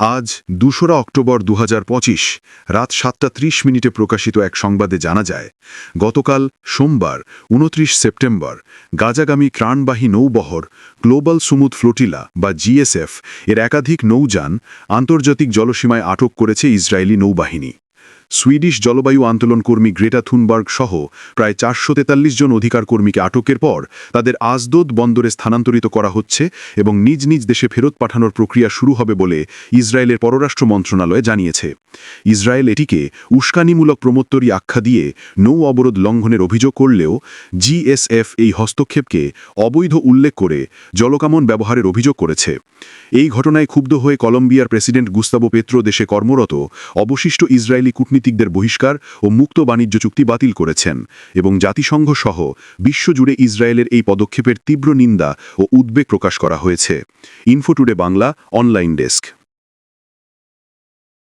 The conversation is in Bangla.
আজ দুশোরা অক্টোবর দু হাজার পঁচিশ, রাত সাতটা ত্রিশ মিনিটে প্রকাশিত এক সংবাদে জানা যায়, গতকাল সোমবার, উনত্রিশ সেপ্টেম্বর, গাজাগামী ত্রাণবাহী নৌবহর গ্লোবাল সুমুদ ফ্লোটিলা বা জিএসএফ এর একাধিক নৌযান আন্তর্জাতিক জলসীমায় আটক করেছে ইসরায়েলি নৌবাহিনী। সুইডিশ জলবায়ু আন্দোলন কর্মী গ্রেটা থুনবার্গ সহ প্রায় চারশো তেতাল্লিশ জন অধিকার কর্মীকে আটকের পর তাদের আজদোদ বন্দরে স্থানান্তরিত করা হচ্ছে এবং নিজ নিজ দেশে ফেরত পাঠানোর প্রক্রিয়া শুরু হবে বলে ইসরায়েলের পররাষ্ট্র মন্ত্রণালয় জানিয়েছে। ইসরায়েল এটিকে উস্কানিমূলক প্রমোত্তরী আখ্যা দিয়ে নৌ অবরোধ লঙ্ঘনের অভিযোগ করলেও জিএসএফ এই হস্তক্ষেপকে অবৈধ উল্লেখ করে জলকামন ব্যবহারের অভিযোগ করেছে। এই ঘটনায় ক্ষুব্ধ হয়ে কলম্বিয়ার প্রেসিডেন্ট গুস্তাবো পেত্রো দেশে কর্মরত অবশিষ্ট ইসরায়েলি কূটনীতিকদের বহিষ্কার ও মুক্ত বাণিজ্য চুক্তি বাতিল করেছেন এবং জাতিসংঘ সহ বিশ্বজুড়ে ইসরায়েলের এই পদক্ষেপের তীব্র নিন্দা ও উদ্বেগ প্রকাশ করা হয়েছে। ইনফোটুডে বাংলা অনলাইন ডেস্ক